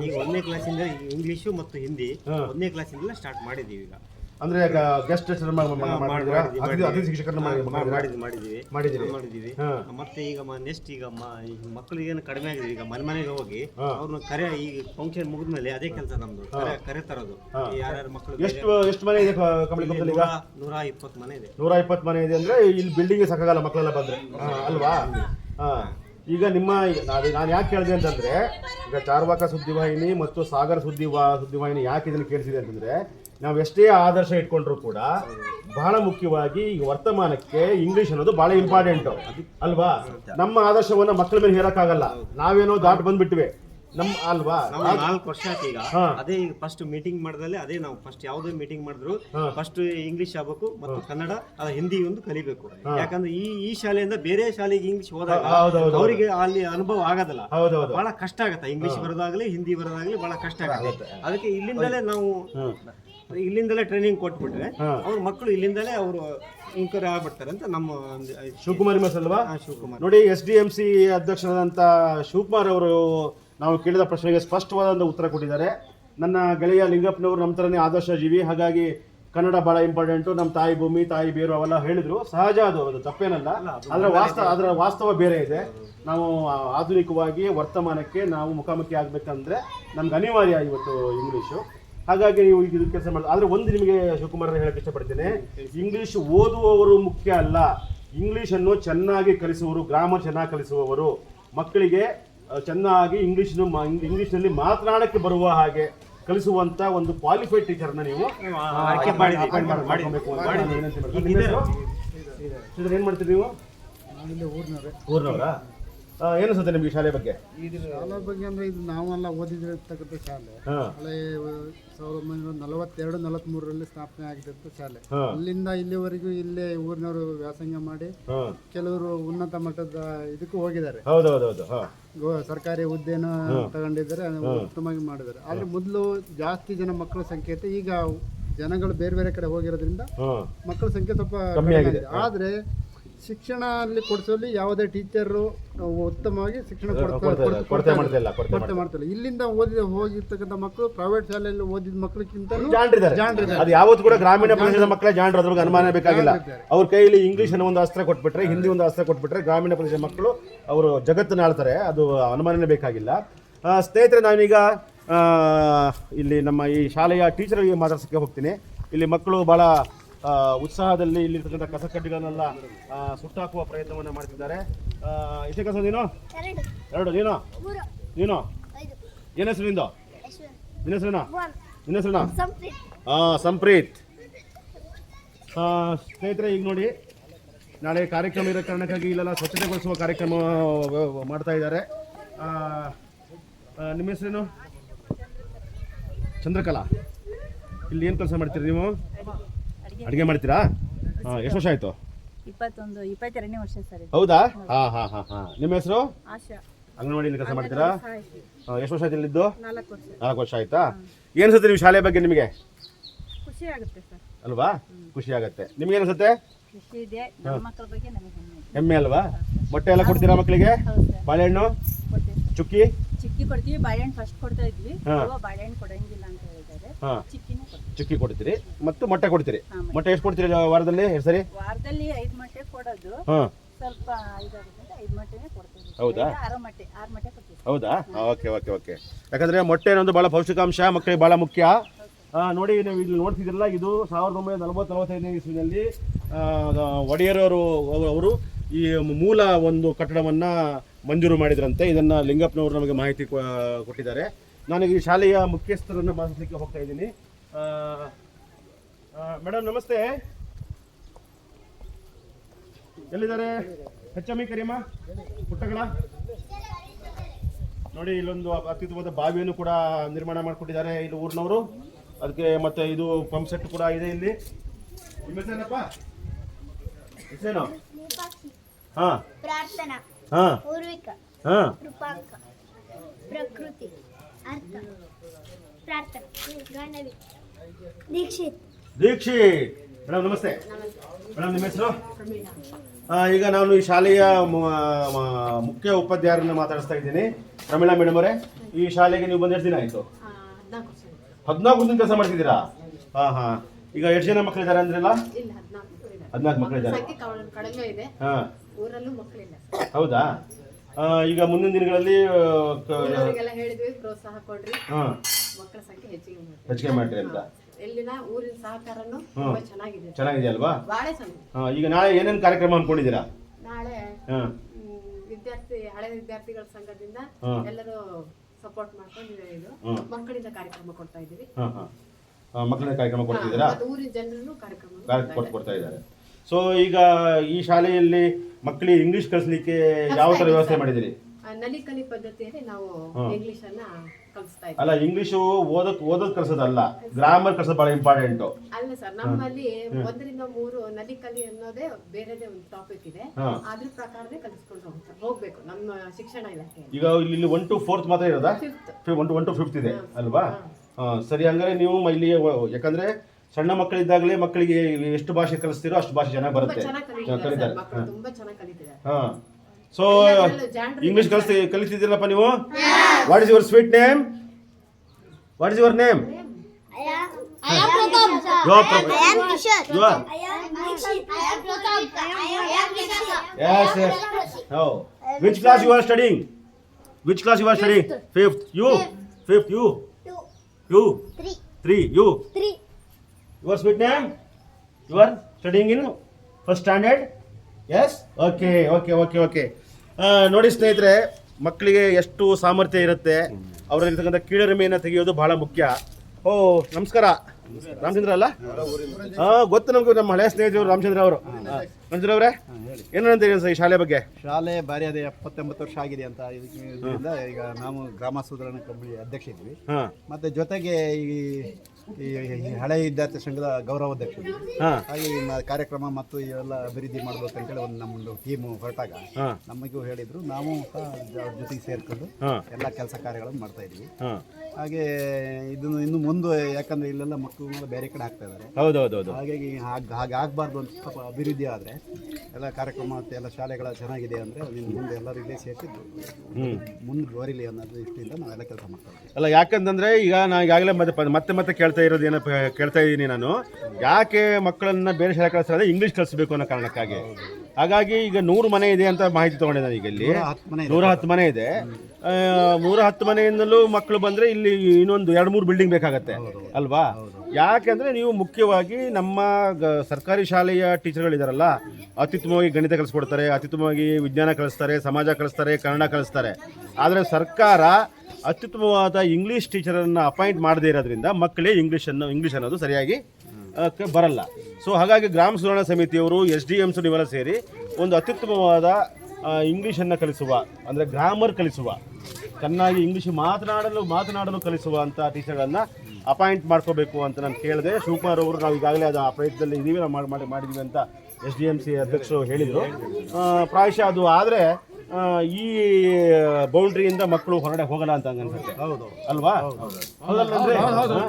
Speaker 4: ಈಗ ಒಂದನೇ ಕ್ಲಾಸಿಂದ ಇಂಗ್ಲಿಷು ಮತ್ತು ಹಿಂದಿ. ಒಂದನೇ ಕ್ಲಾಸಿಂದ ಸ್ಟಾರ್ಟ್ ಮಾಡಿದ್ದೀವಿ ಈಗ.
Speaker 1: ಅಂದ್ರೆ ಗೆಸ್ಟ್ ಟೀಚರ್ ಮಾಡಿದ್ದೀರಾ ಅತಿಥಿ ಶಿಕ್ಷಕರನ್ನ
Speaker 4: ಮಾಡಿದ್ದೀವಿ
Speaker 1: ಮಾಡಿದ್ದೀರಿ
Speaker 4: ಮಾಡಿದ್ದೀವಿ ಮತ್ತೆ ಈಗ ನೆಕ್ಸ್ಟ್ ಈಗ ಮಕ್ಕಳಿಗೆ ಏನು ಕಡಿಮೆ ಆಗಿದೆ ಈಗ ಮನೆ ಮನೆಗೆ ಹೋಗಿ. ಅವ್ರನ್ನ ಕರೆ ಈ ಫಂಕ್ಷನ್ ಮುಗಿದ್ಮೇಲೆ ಅದೇ ಕೆಲಸ ನಮ್ದು ಕರೆ ಕರೆ ತರೋದು. ಯಾರ್ಯಾರ ಮಕ್ಕಳು
Speaker 1: ಎಷ್ಟು ಎಷ್ಟು ಮನೆ ಇದೆ ಈಗ
Speaker 4: ನೂರ ಇಪ್ಪತ್ತು ಮನೆ ಇದೆ.
Speaker 1: ನೂರ ಇಪ್ಪತ್ತು ಮನೆ ಇದೆ ಅಂದ್ರೆ ಇಲ್ಲಿ ಬಿಲ್ಡಿಂಗ್ ಸಾಕಾಗಲ್ಲ ಮಕ್ಕಳೆಲ್ಲ ಬಂದ್ರೆ. ಅಲ್ವಾ? ಹಾ. ಈಗ ನಿಮ್ಮ ನಾನು ಯಾಕೆ ಕೇಳಿದೆ ಅಂತಂದ್ರೆ ಈಗ ಚಾರ್ವಾಕ ಸುದ್ದಿವಾಹಿನಿ ಮತ್ತು ಸಾಗರ ಸುದ್ದಿ ವಾ- ಸುದ್ದಿವಾಹಿನಿ ಯಾಕೆ ಇದನ್ನು ಕೇಳಿಸಿದೆ ಅಂತಂದ್ರೆ ನಾವು ಎಷ್ಟೇ ಆದರ್ಶ ಇಟ್ಕೊಂಡ್ರು ಕೂಡ ಬಹಳ ಮುಖ್ಯವಾಗಿ ಈ ವರ್ತಮಾನಕ್ಕೆ ಇಂಗ್ಲಿಷ್ ಅನ್ನೋದು ಬಹಳ ಇಂಪಾರ್ಟೆಂಟ್ ಅಲ್ವಾ? ನಮ್ಮ ಆದರ್ಶವನ್ನ ಮಕ್ಕಳ ಮೇಲೆ ಹೇರಕ್ಕಾಗಲ್ಲ ನಾವೇನೋ ದಾಟ್ ಬಂದ್ಬಿಟ್ವಿ. ನಮ್ಮ ಅಲ್ವಾ?
Speaker 4: ನಾವು ನಾಲ್ಕು ವರ್ಷ ಆಯ್ತು ಈಗ. ಅದೇ ಈಗ ಫಸ್ಟ್ ಮೀಟಿಂಗ್ ಮಾಡಿದಲ್ಲಿ ಅದೇ ನಾವು ಫಸ್ಟ್ ಯಾವುದೇ ಮೀಟಿಂಗ್ ಮಾಡಿದ್ರು ಫಸ್ಟ್ ಇಂಗ್ಲಿಷ್ ಆಗ್ಬೇಕು ಮತ್ತು ಕನ್ನಡ ಅದ ಹಿಂದಿ ಒಂದು ಕಲಿಬೇಕು. ಯಾಕಂದ್ರೆ ಈ ಈ ಶಾಲೆಯಿಂದ ಬೇರೆ ಶಾಲೆಗೆ ಇಂಗ್ಲಿಷ್ ಹೋದಾಗ ಅವರಿಗೆ ಅಲ್ಲಿ ಅನುಭವ ಆಗೋದಲ್ಲ. ಬಹಳ ಕಷ್ಟ ಆಗುತ್ತೆ. ಇಂಗ್ಲಿಷ್ ಬರೋದಾಗ್ಲಿ ಹಿಂದಿ ಬರೋದಾಗ್ಲಿ ಬಹಳ ಕಷ್ಟ ಆಗತ್ತೆ. ಅದಕ್ಕೆ ಇಲ್ಲಿಂದಲೇ ನಾವು ಇಲ್ಲಿಂದಲೇ ಟ್ರೈನಿಂಗ್ ಕೊಟ್ಬಿಟ್ರೆ. ಅವ್ರ ಮಕ್ಕಳು ಇಲ್ಲಿಂದಲೇ ಅವರು ಇನ್ಕ್ವೈರಿ ಆಗ್ಬಿಡ್ತಾರೆ ಅಂತ ನಮ್ಮ ಒಂದು
Speaker 1: ಶಿವಕುಮಾರ್ ನಿಮ್ಮ ಅಲ್ವಾ
Speaker 4: ಆ, ಶಿವಕುಮಾರ್.
Speaker 1: ನೋಡಿ ಎಸ್ ಡಿ ಎಂ ಸಿ ಅಧ್ಯಕ್ಷರಾದಂಥ ಶಿವಕುಮಾರ್ ಅವರು ನಾವು ಕೇಳಿದ ಪ್ರಶ್ನೆಗೆ ಸ್ಪಷ್ಟವಾದ ಉತ್ತರ ಕೊಟ್ಟಿದ್ದಾರೆ. ನನ್ನ ಗೆಳೆಯ ಲಿಂಗಪ್ಪನವರು ನಮ್ಮ ಥರನೇ ಆದರ್ಶ ಜೀವಿ ಹಾಗಾಗಿ ಕನ್ನಡ ಬಹಳ ಇಂಪಾರ್ಟೆಂಟು ನಮ್ಮ ತಾಯಿ ಭೂಮಿ ತಾಯಿ ಬೇರು ಅವೆಲ್ಲ ಹೇಳಿದ್ರು. ಸಹಜ ಅದು ಅದು ತಪ್ಪೇನಲ್ಲ. ಅದರ ವಾಸ್ತವ ಅದರ ವಾಸ್ತವ ಬೇರೆ ಇದೆ. ನಾವು ಆ- ಆಧುನಿಕವಾಗಿ ವರ್ತಮಾನಕ್ಕೆ ನಾವು ಮುಖಾಮುಖಿ ಆಗಬೇಕಂದ್ರೆ ನಮ್ಗೆ ಅನಿವಾರ್ಯ ಇವತ್ತು ಇಂಗ್ಲೀಷು. ಹಾಗಾಗಿ ನೀವು ಈಗ ಇದು ಕೆಲಸ ಮಾಡಿ ಆದರೆ ಒಂದು ನಿಮಗೆ ಶಿವಕುಮಾರ್ ಹೇಳಕ್ಕೆ ಇಷ್ಟಪಡ್ತೇನೆ. ಇಂಗ್ಲೀಷ್ ಓದುವವರು ಮುಖ್ಯ ಅಲ್ಲ. ಇಂಗ್ಲೀಷನ್ನು ಚೆನ್ನಾಗಿ ಕಲಿಸುವವರು ಗ್ರಾಮರ್ ಚೆನ್ನಾಗಿ ಕಲಿಸುವವರು. ಮಕ್ಕಳಿಗೆ ಚೆನ್ನಾಗಿ ಇಂಗ್ಲೀಷ್ ಇಂಗ್ಲೀಷ್ನಲ್ಲಿ ಮಾತನಾಡಕ್ಕೆ ಬರುವ ಹಾಗೆ ಕಲಿಸುವಂತ ಒಂದು ಕ್ವಾಲಿಫೈಡ್ ಟೀಚರ್ನ ನೀವು
Speaker 4: ಆಯ್ಕೆ
Speaker 1: ಮಾಡಿ? ಏನ್ ಮಾಡ್ತೀರಿ ನೀವು? ಊರ್ನವರಾ. ಏನು ಅನ್ಸುತ್ತೆ ನಿಮ್ಗೆ ಶಾಲೆ ಬಗ್ಗೆ?
Speaker 5: ಶಾಲೆ ಬಗ್ಗೆ ಅಂದ್ರೆ ಇದು ನಾವೆಲ್ಲ ಓದಿದಿರ್ತಕ್ಕಂಥ ಶಾಲೆ. ಹಳೆ ಸಾವಿರದ ಒಂಬೈನೂರ ನಲವತ್ತೆರಡು ನಲವತ್ಮೂರರಲ್ಲಿ ಸ್ಥಾಪನೆ ಆಗಿದ್ದಂಥ ಶಾಲೆ. ಅಲ್ಲಿಂದ ಇಲ್ಲಿವರೆಗೂ ಇಲ್ಲೇ ಊರಿನವರು ವ್ಯಾಸಂಗ ಮಾಡಿ ಕೆಲವರು ಉನ್ನತ ಮಟ್ಟದ ಇದಕ್ಕೂ ಹೋಗಿದ್ದಾರೆ.
Speaker 1: ಹೌದೌದೌದು ಹಾ.
Speaker 5: ಗೋ- ಸರ್ಕಾರಿ ಹುದ್ದೆನ ತಗೊಂಡಿದ್ದಾರೆ ಉತ್ತಮವಾಗಿ ಮಾಡಿದ್ದಾರೆ. ಆದ್ರೆ ಮೊದಲು ಜಾಸ್ತಿ ಜನ ಮಕ್ಕಳ ಸಂಖ್ಯೆ ಈಗ ಜನಗಳು ಬೇರೆ ಬೇರೆ ಕಡೆ ಹೋಗಿರೋದ್ರಿಂದ ಮಕ್ಕಳ ಸಂಖ್ಯೆ ಸ್ವಲ್ಪ ಕಡಿಮೆ.
Speaker 1: ಆಗಿದೆ.
Speaker 5: ಆದ್ರೆ ಶಿಕ್ಷಣ ಅಲ್ಲಿ ಕೊಡಿಸೋಲ್ಲಿ ಯಾವುದೇ ಟೀಚರು ಉತ್ತಮವಾಗಿ ಶಿಕ್ಷಣ ಕೊಡ್ತಾ-
Speaker 1: ಕೊಡ್ತಾ ಇಲ್ಲ,
Speaker 5: ಕೊಡ್ತಾ-
Speaker 1: ಕೊಡ್ತಾ ಮಾಡ್ತಾ ಇಲ್ಲ,
Speaker 5: ಇಲ್ಲಿಂದ ಓದಿದ ಹೋಗಿರ್ತಕ್ಕಂಥ ಮಕ್ಕಳು ಪ್ರೈವೇಟ್ ಶಾಲೆಯಲ್ಲಿ ಓದಿದ ಮಕ್ಕಳಿಗಿಂತ
Speaker 1: ಜಾಣರಿದ್ದಾರೆ. ಅದು ಯಾವತ್ತು ಕೂಡ ಗ್ರಾಮೀಣ ಪ್ರದೇಶದ ಮಕ್ಕಳೇ ಜಾಣರು ಅದ್ರಿಗೆ ಅನುಮಾನ ಬೇಕಾಗಿಲ್ಲ. ಅವ್ರ ಕೈಯಲ್ಲಿ ಇಂಗ್ಲಿಷ್ ಅನ್ನೋ ಒಂದು ಅಸ್ತ್ರ ಕೊಟ್ಬಿಟ್ರೆ ಹಿಂದಿ ಒಂದು ಅಸ್ತ್ರ ಕೊಟ್ಬಿಟ್ರೆ ಗ್ರಾಮೀಣ ಪ್ರದೇಶದ ಮಕ್ಕಳು ಅವರು ಜಗತ್ತನ್ನ ಆಳ್ತಾರೆ. ಅದು ಅನುಮಾನನೇ ಬೇಕಾಗಿಲ್ಲ. ಆ, ಸ್ನೇಹಿತರೆ ನಾನೀಗ ಆ, ಇಲ್ಲಿ ನಮ್ಮ ಈ ಶಾಲೆಯ ಟೀಚರ್ಗೆ ಮಾತಾಡ್ಸೋಕ್ಕೆ ಹೋಗ್ತೀನಿ. ಇಲ್ಲಿ ಮಕ್ಕಳು ಭಾಳ ಉತ್ಸಾಹದಲ್ಲಿ ಇಲ್ಲಿರ್ತಕ್ಕಂಥ ಕಸಕಡ್ಡಿಗಳನ್ನೆಲ್ಲ ಸುಟ್ಟಾಕುವ ಪ್ರಯತ್ನವನ್ನು ಮಾಡ್ತಿದ್ದಾರೆ. ಎಷ್ಟೇ ಕಸ ನೀನು?
Speaker 6: ಎರಡು.
Speaker 1: ನೀನು? ನೀನು? ಏನ ನಿಂದು? ನಿನ್ನ ಹೆಸರಿನ? ನಿನ್ನ ಹೆಸರಿನ?
Speaker 6: ಸಂಪ್ರೀತ್.
Speaker 1: ಆ, ಸಂಪ್ರೀತ್. ಸ್ನೇಹಿತರೆ ಈಗ ನೋಡಿ ನಾಳೆ ಕಾರ್ಯಕ್ರಮ ಇರೋ ಕಾರಣಕ್ಕಾಗಿ ಇಲ್ಲೆಲ್ಲ ಸ್ವಚ್ಛತೆಗೊಳಿಸುವ ಕಾರ್ಯಕ್ರಮ ಮಾಡ್ತಾ ಇದ್ದಾರೆ. ನಿಮ್ಮ ಹೆಸರೇನು? ಚಂದ್ರಕಲಾ. ಇಲ್ಲಿ ಏನು ಕೆಲಸ ಮಾಡ್ತೀರಿ ನೀವು? ಅಡುಗೆ ಮಾಡ್ತೀರಾ? ಹಾಂ ಎಷ್ಟು ವರ್ಷ ಆಯಿತು?
Speaker 7: ಇಪ್ಪತ್ತೊಂದು ಇಪ್ಪತ್ತೆರಡನೇ ವರ್ಷ ಸರ್
Speaker 1: ಹೌದಾ? ಹಾಂ ಹಾಂ ಹಾಂ ಹಾಂ. ನಿಮ್ಮ ಹೆಸರು?
Speaker 7: ಆಶಾ.
Speaker 1: ಅಂಗನವಾಡಿಯಲ್ಲಿ ಕೆಲಸ ಮಾಡ್ತೀರಾ? ಆ, ಎಷ್ಟು ವರ್ಷ ಆಯ್ತು ಇಲ್ಲಿದ್ದು?
Speaker 7: ನಾಲ್ಕು ವರ್ಷ.
Speaker 1: ನಾಲ್ಕು ವರ್ಷ ಆಯ್ತಾ? ಏನು ಅನ್ಸುತ್ತೆ ನೀವು ಶಾಲೆ ಬಗ್ಗೆ ನಿಮಗೆ?
Speaker 7: ಖುಷಿ ಆಗುತ್ತೆ ಸರ್.
Speaker 1: ಅಲ್ವಾ? ಖುಷಿ ಆಗುತ್ತೆ. ನಿಮ್ಗೆ ಅನ್ಸುತ್ತೆ?
Speaker 7: ಖುಷಿ ಇದೆ. ನಮ್ಮ ಮಕ್ಕಳ ಬಗ್ಗೆ ನಮಗೆ ಹೆಮ್ಮೆ ಇದೆ.
Speaker 1: ಹೆಮ್ಮೆ ಅಲ್ವಾ? ಮೊಟ್ಟೆ ಎಲ್ಲ ಕೊಡ್ತೀರಾ ಮಕ್ಕಳಿಗೆ?
Speaker 7: ಹೌದು ಸರ್.
Speaker 1: ಬಾಳೆಹಣ್ಣು?
Speaker 7: ಕೊಡ್ತೀವಿ.
Speaker 1: ಚುಕ್ಕಿ?
Speaker 7: ಚಿಕ್ಕಿ ಕೊಡ್ತೀವಿ. ಬಾಳೆಹಣ್ಣು ಫಸ್ಟ್ ಕೊಡ್ತಾ ಇದ್ವಿ.
Speaker 1: ಹಾ.
Speaker 7: ಇವಾಗ ಬಾಳೆಹಣ್ಣು ಕೊಡಂಗಿಲ್ಲ ಅಂತ.
Speaker 1: ಹಾ.
Speaker 7: ಚಿಕ್ಕಿನೂ ಕೊಡ್ತೀವಿ
Speaker 1: ಚುಕ್ಕಿ ಕೊಡ್ತೀರಿ? ಮತ್ತು ಮೊಟ್ಟೆ ಕೊಡ್ತೀರಿ?
Speaker 7: ಹಾ, ಮೊಟ್ಟೆ.
Speaker 1: ಮೊಟ್ಟೆ ಎಷ್ಟು ಕೊಡ್ತೀರಿ ವಾರದಲ್ಲಿ ಎಷ್ಟು ಸರಿ?
Speaker 7: ವಾರದಲ್ಲಿ ಐದು ಮೊಟ್ಟೆ ಕೊಡೋದು.
Speaker 1: ಹಾಂ.
Speaker 7: ಸ್ವಲ್ಪ ಇದಾಗುತ್ತೆ ಐದು ಮೊಟ್ಟೆನೇ ಕೊಡ್ತೀವಿ.
Speaker 1: ಹೌದಾ?
Speaker 7: ಇಲ್ಲ, ಆರು ಮೊಟ್ಟೆ ಆರು ಮೊಟ್ಟೆ ಕೊಡ್ತೀವಿ.
Speaker 1: ಹೌದಾ? Okay okay okay. ಯಾಕಂದ್ರೆ ಮೊಟ್ಟೆ ಅನ್ನೋದು ಬಹಳ ಪೌಷ್ಟಿಕಾಂಶ ಮಕ್ಕಳಿಗೆ ಬಹಳ ಮುಖ್ಯ. ಆ, ನೋಡಿ ನೀವು ಇಲ್ಲಿ ನೋಡ್ತಿದ್ದೀರಲ್ಲ ಇದು ಸಾವಿರದ ಒಂಬೈನೂರ ನಲವತ್ತು ನಲವತ್ತೈದನೇ ಇಸ್ವಿನಲ್ಲಿ ಆ, ಒಡೆಯರವರು ಅವರು ಈ ಮೂಲ ಒಂದು ಕಟ್ಟಡವನ್ನು ಮಂಜೂರು ಮಾಡಿದ್ರಂತೆ. ಇದನ್ನು ಲಿಂಗಪ್ಪನವರು ನಮಗೆ ಮಾಹಿತಿ ಕೊ- ಕೊಟ್ಟಿದ್ದಾರೆ. ನಾನು ಈ ಶಾಲೆಯ ಮುಖ್ಯಸ್ಥರನ್ನು ಮಾತಾಡಲಿಕ್ಕೆ ಹೋಗ್ತಾ ಇದ್ದೀನಿ. ಮೇಡಮ್ ನಮಸ್ತೆ. ಎಲ್ಲಿದ್ದಾರೆ? ಹೆಚ್ಚಮ್ಮಿ ಕರಿಯಮ್ಮ ಪುಟ್ಟಗಳ ನೋಡಿ ಇಲ್ಲೊಂದು ಅತ್ಯುತ್ತಮವಾದ ಬಾವಿಯನ್ನು ಕೂಡ ನಿರ್ಮಾಣ ಮಾಡಿಕೊಟ್ಟಿದ್ದಾರೆ ಇಲ್ಲಿ ಊರಿನವರು. ಅದಕ್ಕೆ ಮತ್ತೆ ಇದು ಪಂಪ್ ಸೆಟ್ ಕೂಡ ಇದೆ ಇಲ್ಲಿ. ನಿಮ್ಮ ಹೆಸರೇನಪ್ಪ? ಹೆಸರೇನು?
Speaker 6: ಲೇಪಾಕ್ಷಿ
Speaker 1: ಹಾ.
Speaker 6: ಪ್ರಾರ್ಥನಾ.
Speaker 1: ಹಾ.
Speaker 6: ಪೂರ್ವಿಕ.
Speaker 1: ಹಾ.
Speaker 6: ಕೃಪಾಂಕ. ಪ್ರಕೃತಿ. ಅರ್ಥ. ಪ್ರಾರ್ಥನೆ. ದೀಕ್ಷಿತ್.
Speaker 1: ದೀಕ್ಷಿತ್. ಮೇಡಮ್ ನಮಸ್ತೆ. ಮೇಡಮ್ ನಿಮ್ಮ ಹೆಸರು? ಈಗ ನಾನು ಈ ಶಾಲೆಯ ಮುಖ್ಯ ಉಪಾಧ್ಯಾಯರನ್ನ ಮಾತಾಡಿಸ್ತಾ ಇದ್ದೀನಿ. ಪ್ರಮೀಳಾ ಮೇಡಮ್ ಅವರೇ ಈ ಶಾಲೆಗೆ ನೀವು ಬಂದು ಎಷ್ಟು ದಿನ ಆಯಿತು? ಹದಿನಾಲ್ಕು ದಿನ ಕೆಲಸ ಮಾಡ್ತಿದ್ದೀರಾ? ಹಾಂ ಹಾಂ. ಈಗ ಎಷ್ಟು ಜನ ಮಕ್ಕಳಿದ್ದಾರೆ ಅಂದ್ರಲ್ಲ?
Speaker 8: ಹದಿನಾಲ್ಕು
Speaker 1: ಮಕ್ಕಳಿದ್ದಾರೆ ಹಾಂ. ಹೌದಾ? ಈಗ ಮುಂದಿನ ದಿನಗಳಲ್ಲಿ
Speaker 8: ಊರವರಿಗೆಲ್ಲ ಹೇಳಿದ್ವಿ ಪ್ರೋತ್ಸಾಹ ಕೊಡ್ರಿ.
Speaker 1: ಹಾಂ.
Speaker 8: ಮಕ್ಕಳ ಸಂಖ್ಯೆ ಹೆಚ್ಚಿಗೆ ಮಾಡಿ
Speaker 1: ಹೆಚ್ಚಿಗೆ ಮಾಡ್ರಿ ಅಂತ.
Speaker 8: ಎಲ್ಲಿನ ಊರಿನ ಸಹಕಾರನು ತುಂಬಾ ಚೆನ್ನಾಗಿದೆ.
Speaker 1: ಚೆನ್ನಾಗಿದೆ ಅಲ್ವಾ?
Speaker 8: ಬಾಳೆ ಚೆನ್ನಾಗಿದೆ
Speaker 1: ಹಾಂ ಈಗ ನಾಳೆ ಏನೇನು ಕಾರ್ಯಕ್ರಮ ಅನ್ಕೊಂಡಿದ್ದೀರಾ?
Speaker 8: ನಾಳೆ
Speaker 1: ಹಾ.
Speaker 8: ವಿದ್ಯಾರ್ಥಿ ಹಳೆ ವಿದ್ಯಾರ್ಥಿಗಳ ಸಂಘದಿಂದ
Speaker 1: ಹಾ.
Speaker 8: ಎಲ್ಲರೂ ಸಪೋರ್ಟ್ ಮಾಡ್ಕೊಂಡು ಇದು ಮಕ್ಕಳಿಂದ ಕಾರ್ಯಕ್ರಮ ಕೊಡ್ತಾ ಇದ್ದೀವಿ.
Speaker 1: ಹಾಂ ಹಾಂ. ಮಕ್ಕಳ ಕಾರ್ಯಕ್ರಮ ಕೊಡ್ತಿದ್ದೀರಾ?
Speaker 8: ಮತ್ತೆ ಊರಿನ ಜನರನ್ನು ಕಾರ್ಯಕ್ರಮ
Speaker 1: ಕಾರ್ಯ ಕೊಡ್ತಾ ಇದ್ದಾರೆ. ಸೊ ಈಗ ಈ ಶಾಲೆಯಲ್ಲಿ ಮಕ್ಕಳಿಗೆ ಇಂಗ್ಲಿಷ್ ಕಲಿಸಲಿಕ್ಕೆ ಯಾವ ತರ ವ್ಯವಸ್ಥೆ
Speaker 8: ಮಾಡಿದಿರಿ? ನಲಿಕಲಿ ಪದ್ಧತಿಯಲ್ಲಿ ನಾವು ಇಂಗ್ಲಿಷ್ ಅನ್ನ ಕಲಿಸ್ತಾ ಇದ್ದೀವಿ.
Speaker 1: ಅಲ್ಲ ಇಂಗ್ಲಿಷು ಓದಕ್ ಓದೋದ್ ಕಲ್ಸೋದಲ್ಲ. ಗ್ರಾಮರ್ ಕಲ್ಸೋದು ಬಹಳ ಇಂಪಾರ್ಟೆಂಟ್
Speaker 8: ಅಲ್ಲ ಸರ್ ನಮ್ಮಲ್ಲಿ ಒಂದರಿಂದ ಮೂರು ನಲಿಕಲಿ ಅನ್ನೋದೇ ಬೇರೆದೇ ಒಂದು ಟಾಪಿಕ್ ಇದೆ. ಅದ್ರ ಪ್ರಕಾರನೇ ಕಲಿಸ್ಕೊಂಡು ಹೋಗ್ತಾರೆ ಹೋಗ್ಬೇಕು ನಮ್ಮ ಶಿಕ್ಷಣ ಇಲಾಖೆ
Speaker 1: ಈಗ ಇಲ್ಲಿ ಒನ್ ಟು ಫೋರ್ತ್ ಮಾತ್ರ ಇರೋದಾ? One two one two fifth ಇದೆ ಅಲ್ವಾ? ಸರಿ ಹಂಗಾರೆ ನೀವು ಇಲ್ಲಿ ಯಾಕಂದ್ರೆ ಸಣ್ಣ ಮಕ್ಕಳಿದ್ದಾಗಲೇ ಮಕ್ಕಳಿಗೆ ಎಷ್ಟು ಭಾಷೆ ಕಲಿಸ್ತೀರೋ ಅಷ್ಟು ಭಾಷೆ ಚೆನ್ನಾಗಿ
Speaker 8: ತುಂಬಾ
Speaker 1: ಬರುತ್ತೆ.
Speaker 8: ಚೆನ್ನಾಗಿ
Speaker 1: ಚೆನ್ನಾಗ್
Speaker 8: ಕಲಿತಿದ್ದಾರೆ
Speaker 1: ಕಲಿತಾರೆ.
Speaker 8: ಸರ್ ಮಕ್ಕಳು ತುಂಬಾ ಚೆನ್ನಾಗಿ ಕಲಿತಿದ್ದಾರೆ.
Speaker 1: ಹಾಂ. ಸೊ
Speaker 8: ಎಲ್ಲದ್ರಲ್ಲೂ ಜಾಣರು
Speaker 1: ಇಂಗ್ಲಿಷ್ ಕಲಿಸ್ತಿ ಕಲಿತಿದ್ದೀರಪ್ಪ ನೀವು? What is your sweet name what is your name
Speaker 6: I am Pratham.
Speaker 1: You are Pratham.
Speaker 6: I am Kishore.
Speaker 1: You are?
Speaker 6: I am Dikshit. I am Pratham. I am
Speaker 1: sweet name your studying in first standard? Yes okay okay okay okay ನೋಡಿ ಸ್ನೇಹಿತರೆ ಮಕ್ಕಳಿಗೆ ಎಷ್ಟು ಸಾಮರ್ಥ್ಯ ಇರುತ್ತೆ ಅವರಲ್ಲಿರ್ತಕ್ಕಂಥ ಕೀಳರಿಮೆಯನ್ನು ತೆಗೆಯೋದು ಬಹಳ ಮುಖ್ಯ. ಓ ನಮಸ್ಕಾರ. ರಾಮಚಂದ್ರ ಅಲ್ಲ? ಹಾಂ ಗೊತ್ತು ನಮಗೂ ನಮ್ಮ ಹಳೆಯ ಸ್ನೇಹಿತರು ರಾಮಚಂದ್ರ ಅವರು. ರಾಮಚಂದ್ರ ಅವರೇ ಏನಂತ ಸರ್ ಈ ಶಾಲೆ ಬಗ್ಗೆ?
Speaker 9: ಶಾಲೆ ಬಾರಿ ಅದೇ ಎಪ್ಪತ್ತೊಂಬತ್ತು ವರ್ಷ ಆಗಿದೆ ಅಂತ ಇದಕ್ಕೆ ಈಗ ನಾವು ಗ್ರಾಮ ಸುಧಾರಣಾ ಕಂಪನಿ ಅಧ್ಯಕ್ಷ ಇದ್ವಿ ಮತ್ತೆ ಜೊತೆಗೆ ಈ ಈ ಹಳೆ ವಿದ್ಯಾರ್ಥಿ ಸಂಘದ ಗೌರವಾಧ್ಯಕ್ಷ ಇದ್ವಿ.
Speaker 1: ಹಾಂ.
Speaker 9: ಹಾಗೆ ಈ ಮ- ಕಾರ್ಯಕ್ರಮ ಮತ್ತು ಇವೆಲ್ಲ ಅಭಿವೃದ್ಧಿ ಮಾಡ್ಬೇಕಂತೇಳಿ ಒಂದು ನಮ್ಮೊಂದು ಟೀಮು ಹೊರಟಾಗ
Speaker 1: ಹಾಂ.
Speaker 9: ನಮಗೂ ಹೇಳಿದ್ರು. ನಾವು ಸಹ ಅವ್ರ ಜೊತೆಗೆ ಸೇರ್ಕೊಂಡು
Speaker 1: ಹಾಂ.
Speaker 9: ಎಲ್ಲ ಕೆಲಸ ಕಾರ್ಯಗಳನ್ನು ಮಾಡ್ತಾ ಇದ್ವಿ
Speaker 1: ಹಾಂ.
Speaker 9: ಹಾಗೆ ಇದನ್ನು ಇನ್ನು ಮುಂದೆ ಯಾಕಂದ್ರೆ ಇಲ್ಲೆಲ್ಲ ಮಕ್ಕಳು ಬೇರೆ ಕಡೆ ಆಗ್ತಾ ಇದ್ದಾರೆ
Speaker 1: ಹೌದೌದೌದು.
Speaker 9: ಹಾಗಾಗಿ ಹಾಗೆ ಹಾಗೆ ಆಗಬಾರ್ದು ಅಂತ ಸ್ವಲ್ಪ ಅಭಿವೃದ್ಧಿ ಆದರೆ ಎಲ್ಲ ಕಾರ್ಯಕ್ರಮ ಮತ್ತು ಎಲ್ಲ ಶಾಲೆಗಳ ಚೆನ್ನಾಗಿದೆ ಅಂದರೆ ಇನ್ನು ಮುಂದೆ ಎಲ್ಲರೂ ಇಲ್ಲೇ ಮುಂದೆ ಗೋರಿಲಿ ಅನ್ನೋದು ದೃಷ್ಟಿಯಿಂದ ನಾವೆಲ್ಲ ಕೆಲಸ ಮಾಡ್ತಾ ಇದ್ದೀವಿ.
Speaker 1: ಅಲ್ಲ ಯಾಕಂತಂದ್ರೆ ಈಗ ನಾನು ಈಗಾಗಲೇ ಮತ್ತೆ ಮತ್ತೆ ಮತ್ತೆ ಕೇಳ್ತಾ ಇರೋದು ಏನಪ್ಪ ಕೇಳ್ತಾ ಇದ್ದೀನಿ ನಾನು. ಯಾಕೆ ಮಕ್ಕಳನ್ನ ಬೇರೆ ಶಾಲೆ ಕಳಿಸ್ತಾರೆ ಇಂಗ್ಲೀಷ್ ಕಲಿಸ್ಬೇಕು ಅನ್ನೋ ಕಾರಣಕ್ಕಾಗಿ. ಹಾಗಾಗಿ ಈಗ ನೂರು ಮನೆ ಇದೆ ಅಂತ ಮಾಹಿತಿ ತಗೊಂಡೆ ನಾನು ಈಗ ಇಲ್ಲಿ.
Speaker 9: ನೂರ ಹತ್ತು ಮನೆ ಇದೆ.
Speaker 1: ನೂರ ಹತ್ತು ಮನೆಯಿಂದಲೂ ಮಕ್ಕಳು ಬಂದ್ರೆ ಇಲ್ಲಿ ಇನ್ನೊಂದು ಎರಡು ಮೂರು ಬಿಲ್ಡಿಂಗ್ ಬೇಕಾಗತ್ತೆ. ಅಲ್ವಾ? ಯಾಕೆಂದ್ರೆ ನೀವು ಮುಖ್ಯವಾಗಿ ನಮ್ಮ ಸರ್ಕಾರಿ ಶಾಲೆಯ ಟೀಚರ್ಗಳಿದಾರಲ್ಲ ಅತ್ಯುತ್ತಮವಾಗಿ ಗಣಿತ ಕಲಿಸ್ಕೊಡ್ತಾರೆ ಅತ್ಯುತ್ತಮವಾಗಿ ವಿಜ್ಞಾನ ಕಲಿಸ್ತಾರೆ ಸಮಾಜ ಕಲಿಸ್ತಾರೆ ಕನ್ನಡ ಕಲಿಸ್ತಾರೆ. ಆದರೆ ಸರ್ಕಾರ ಅತ್ಯುತ್ತಮವಾದ ಇಂಗ್ಲೀಷ್ ಟೀಚರನ್ನು ಅಪಾಯಿಂಟ್ ಮಾಡದೇ ಇರೋದ್ರಿಂದ ಮಕ್ಕಳೇ ಇಂಗ್ಲೀಷನ್ನು ಇಂಗ್ಲೀಷ್ ಅನ್ನೋದು ಸರಿಯಾಗಿ ಬರಲ್ಲ. ಸೊ ಹಾಗಾಗಿ ಗ್ರಾಮ ಸುಧಾರಣಾ ಸಮಿತಿಯವರು, ಎಸ್ ಡಿ ಎಮ್ಸ್ ನೀವೆಲ್ಲ ಸೇರಿ ಒಂದು ಅತ್ಯುತ್ತಮವಾದ ಇಂಗ್ಲೀಷನ್ನು ಕಲಿಸುವ, ಅಂದರೆ ಗ್ರಾಮರ್ ಕಲಿಸುವ, ಚೆನ್ನಾಗಿ ಇಂಗ್ಲೀಷ್ ಮಾತನಾಡಲು ಮಾತನಾಡಲು ಕಲಿಸುವ ಅಂತ ಟೀಚರ್ಗಳನ್ನು ಅಪಾಯಿಂಟ್ ಮಾಡ್ಕೋಬೇಕು ಅಂತ ನಾನು ಕೇಳಿದೆ. ಶಿವಕುಮಾರ್ ಅವರು, ನಾವು ಈಗಾಗಲೇ ಅದು ಆ ಪ್ರಯತ್ನದಲ್ಲಿ ಇದೀವಿ, ನಾವು ಮಾಡಿ ಮಾಡಿ ಮಾಡಿದ್ದೀವಿ ಅಂತ ಎಸ್ ಡಿ ಎಂ ಸಿ ಅಧ್ಯಕ್ಷರು ಹೇಳಿದರು. ಪ್ರಾಯಶಃ ಅದು ಆದರೆ ಈ ಬೌಂಡ್ರಿಯಿಂದ ಮಕ್ಕಳು ಹೊರಗಡೆ ಹೋಗಲ್ಲ ಅಂತ ಅನ್ಸುತ್ತೆ
Speaker 9: ಹೌದು.
Speaker 1: ಅಲ್ವಾ? ಹೌದಲ್ರಿ? ಹಾ?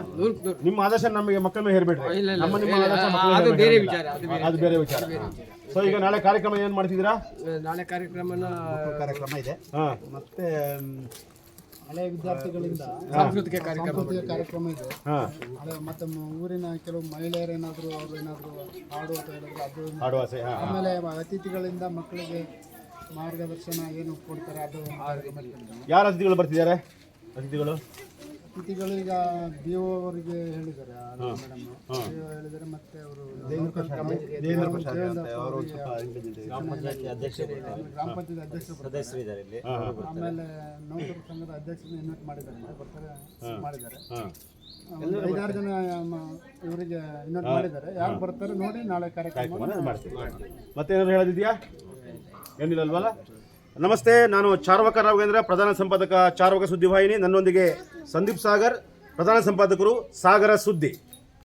Speaker 1: ನಿಮ್ಮ ಆದರ್ಶ ನಮಗೆ ಮಕ್ಕಳ ಮೇಲೆ ಹೇರ್ಬೇಡ್ರಿ ನಮ್ಮ ನಿಮ್ಮ ಆದರ್ಶ ಮಕ್ಕಳ
Speaker 2: ಅದು ಬೇರೆ ವಿಚಾರ, ಅದು
Speaker 1: ಬೇರೆ ವಿಚಾರ. ಸೊ ಈಗ ನಾಳೆ ಕಾರ್ಯಕ್ರಮ ಏನ್ ಮಾಡ್ತಿದ್ದೀರಾ?
Speaker 2: ನಾಳೆ ಕಾರ್ಯಕ್ರಮನ
Speaker 9: ಕಾರ್ಯಕ್ರಮ ಇದೆ.
Speaker 1: ಮತ್ತೆ
Speaker 9: ಮತ್ತು
Speaker 5: ಹಳೆ ವಿದ್ಯಾರ್ಥಿಗಳಿಂದ
Speaker 2: ಸಾಂಸ್ಕೃತಿಕ ಕಾರ್ಯಕ್ರಮ
Speaker 5: ಕಾರ್ಯಕ್ರಮ ಇದೆ. ಮತ್ತು ಊರಿನ ಕೆಲವು ಮಹಿಳೆಯರು ಅವ್ರು ಅವರು ಏನಾದರೂ ಹಾಡು ಅಂತ ಹೇಳಿದ್ರೆ ಅದು. ಆಮೇಲೆ ಅತಿಥಿಗಳಿಂದ ಮಕ್ಕಳಿಗೆ ಮಾರ್ಗದರ್ಶನ ಏನು ಕೊಡ್ತಾರೆ ಅದು.
Speaker 1: ಯಾರು ಅತಿಥಿಗಳು ಬರ್ತಿದ್ದಾರೆ? ಅತಿಥಿಗಳು?
Speaker 5: ಅತಿಥಿಗಳು ಈಗ ಬಿ ಒ ಅವರಿಗೆ ಹೇಳಿದ್ದಾರೆ ಮೇಡಮ್. ಹೇಳಿದ್ದಾರೆ ಮತ್ತೆ ಅವರು
Speaker 9: ದೇವೇಂದ್ರ ಪ್ರಸಾದ್. ಅಂತ ಅವರು ಸ್ವಲ್ಪ ಇಂಟೆಲಿಜೆಂಟ್
Speaker 5: ಗ್ರಾಮ ಪಂಚಾಯತಿ ಅಧ್ಯಕ್ಷರು ಬರ್ತಾರೆ. ಆಮೇಲೆ ನೌಕರ ಸಂಘದ ಅಧ್ಯಕ್ಷರನ್ನ ಇನ್ವೈಟ್ ಮಾಡಿದ್ದಾರೆ. ಬರ್ತಾರೆ ಮಾಡಿದ್ದಾರೆ. ಐದಾರು ಜನ ಇವರಿಗೆ ಇನ್ವೈಟ್ ಮಾಡಿದ್ದಾರೆ. ಯಾರು ಬರ್ತಾರೆ ನೋಡಿ ನಾಳೆ ಕಾರ್ಯಕ್ರಮ.
Speaker 1: ಕಾರ್ಯಕ್ರಮ ಮಾಡ್ತೀವಿ. ಮತ್ತೇನಾದ್ರು ಹೇಳೋದಿದೆಯಾ? ಏನಿಲ್ಲಲ್ವಲ್ಲ? ನಮಸ್ತೆ, ನಾನು ಚಾರ್ವಕ ರಾಘವೇಂದ್ರ ಪ್ರಧಾನ ಸಂಪಾದಕ ಚಾರ್ವಕ ಸುದ್ದಿವಾಹಿನಿ ನನ್ನೊಂದಿಗೆ ಸಂದೀಪ್ ಸಾಗರ್, ಪ್ರಧಾನ ಸಂಪಾದಕರು ಸಾಗರ ಸುದ್ದಿ.